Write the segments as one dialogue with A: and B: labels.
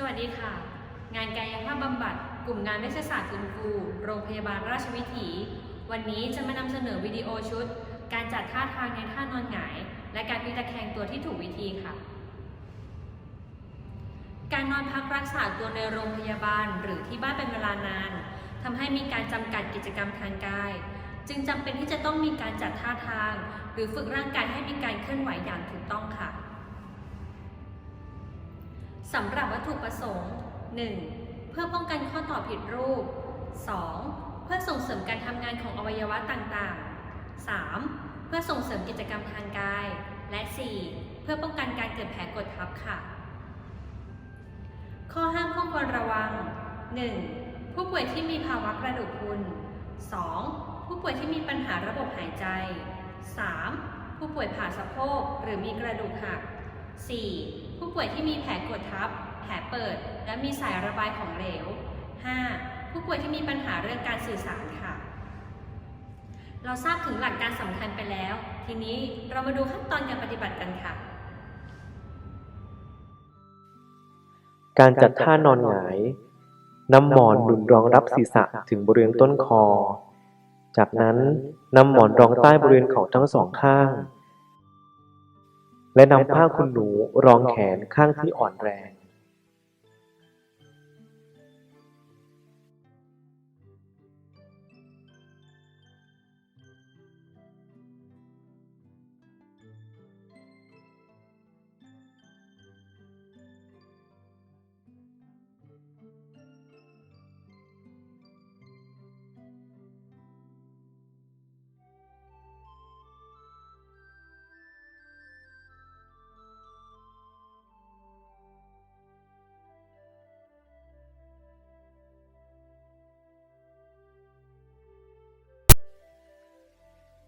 A: สวัสดีค่ะ งานกายภาพบำบัด กลุ่มงานเวชศาสตร์ฟื้นฟูโรงพยาบาลราชวิถี วันนี้จะมานำเสนอวิดีโอชุด การจัดท่าทางในท่านอนหงาย และการพลิกตะแคงตัวที่ถูกวิธีค่ะ การนอนพักรักษาตัวในโรงพยาบาลหรือที่บ้านเป็นเวลานานทำให้มีการจำกัดกิจกรรมทางกาย จึงจำเป็นที่จะต้องมีการจัดท่าทาง หรือฝึกร่างกายให้มีการเคลื่อนไหวอย่างถูกต้องค่ะ สำหรับวัตถุประสงค์ 1. เพื่อป้องกันข้อต่อผิดรูป 2. เพื่อส่งเสริมการทำงานของอวัยวะต่างๆ 3. เพื่อส่งเสริมกิจกรรมทางกาย และ 4. เพื่อป้องกันการเกิดแผลกดทับค่ะ ข้อห้ามข้อควรระวัง 1. ผู้ป่วยที่มีภาวะกระดูกพรุน 2. ผู้ป่วยที่มีปัญหาระบบหายใจ 3. ผู้ป่วยผ่าสะโพกหรือมีกระดูกหัก 4. ผู้ป่วยที่มีแผลกดทับ แผลเปิด และมีสายระบายของเหลว 5. ผู้ป่วยที่มีปัญหาเรื่องการสื่อสารค่ะ เราทราบถึงหลักการสำคัญไปแล้ว ทีนี้เรามาดูขั้นตอนการปฏิบัติกันค่ะ
B: การจัดท่านอนหงายนำหมอนหนุนรองรับศีรษะถึงบริเวณต้นคอ จากนั้นนำหมอนรองใต้บริเวณเขาทั้งสองข้าง และนำผ้าคุณหนูรองแขนข้างที่อ่อนแรง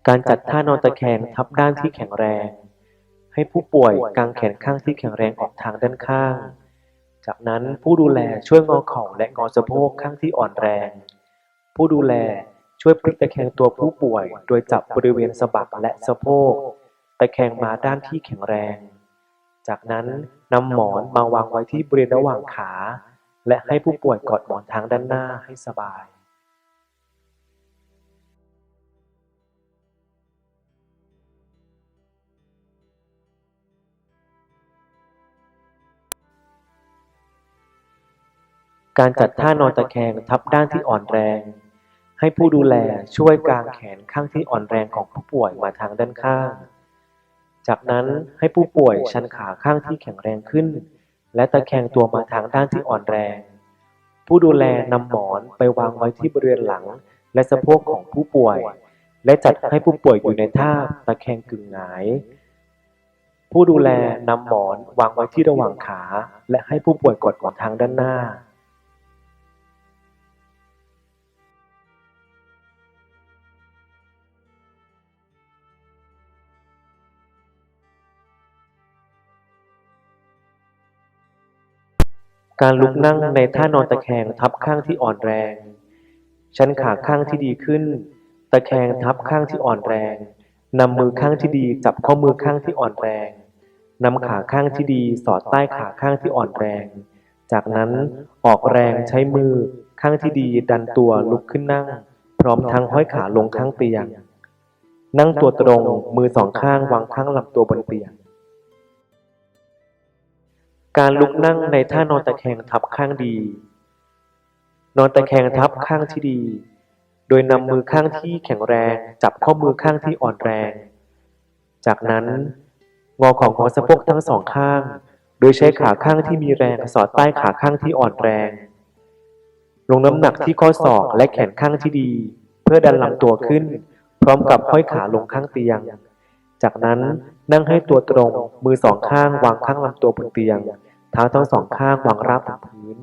B: การจัดท่านอนตะแคงทับด้านที่แข็งแรง ให้ผู้ป่วยกางแขนข้างที่แข็งแรงออกทางด้านข้าง จากนั้นผู้ดูแลช่วยงอเข่าและงอสะโพกข้างที่อ่อนแรง ผู้ดูแลช่วยพลิกตะแคงตัวผู้ป่วย โดยจับบริเวณสะบักและสะโพกตะแคงมาด้านที่แข็งแรง จากนั้นนำหมอนมาวางไว้ที่บริเวณระหว่างขา และให้ผู้ป่วยกอดหมอนทางด้านหน้าให้สบาย การจัดท่านอนตะแคงทับด้านที่อ่อนแรง ให้ผู้ดูแลช่วยกางแขนข้างที่อ่อนแรงของผู้ป่วยมาทางด้านข้าง จากนั้นให้ผู้ป่วยชันขาข้างที่แข็งแรงขึ้น และตะแคงตัวมาทางด้านที่อ่อนแรง ผู้ดูแลนำหมอนไปวางไว้ที่บริเวณหลัง และสะโพกของผู้ป่วย และจัดให้ผู้ป่วยอยู่ในท่าตะแคงกึ่งหงายผู้ดูแลนำหมอนวางไว้ที่ระหว่างขา และให้ผู้ป่วยกดหมอนทางด้านหน้า การลุกนั่งในท่านอนตะแคงทับข้างที่อ่อนแรง ชันขาข้างที่ดีขึ้น ตะแคงทับข้างที่อ่อนแรง นำมือข้างที่ดีจับข้อมือข้างที่อ่อนแรง นำขาข้างที่ดีสอดใต้ขาข้างที่อ่อนแรง จากนั้นออกแรงใช้มือข้างที่ดีดันตัวลุกขึ้นนั่ง พร้อมทั้งห้อยขาลงข้างเตียง นั่งตัวตรงมือสองข้างวางข้างลำตัวบนเตียง การลุกนั่งในท่านอนตะแคงทับข้างดี นอนตะแคงทับข้างที่ดี โดยนำมือข้างที่แข็งแรงจับข้อมือข้างที่อ่อนแรง จากนั้น งอของงอสะโพกทั้งสองข้าง โดยใช้ขาข้างที่มีแรงสอดใต้ขาข้างที่อ่อนแรง ลงน้ำหนักที่ข้อศอกและแขนข้างที่ดี เพื่อดันลำตัวขึ้น พร้อมกับห้อยขาลงข้างเตียง จากนั้นนั่งให้ตัวตรง มือสองข้างวางข้างลำตัวบนเตียง เท้าทั้งสองข้างวางราบบนพื้น